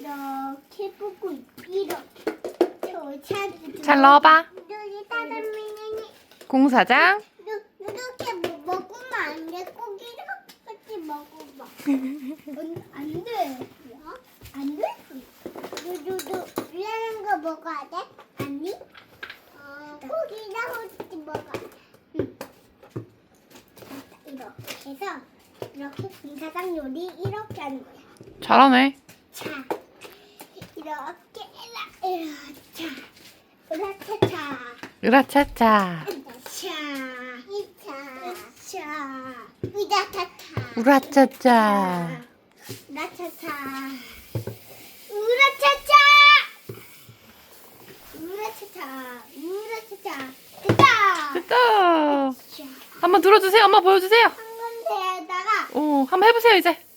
이렇게 보고 이렇게 저잘 넣어봐. 따뜻미니 공사장. 이렇게 뭐 먹으면 안 돼. 꼭 이렇게 먹어봐. 안, 안 돼. 야? 안 돼? 누누누 이라는 거 먹어야 돼? 아니? 어, 꼭 먹어야 돼. 응. 이렇게 해서 이렇게 공사장 요리 이렇게 하는 거야. 잘하네. 자, 이렇게 이렇게. 으라차차. 차, 이차, 차, 우라차차, 우라차차. 우라차차, 우라차차, 우라차차, 우라차차, 됐다. 됐다. 자, 한번 들어주세요. 엄마 보여주세요. 한 군데에다가 오, 한번 해보세요 이제.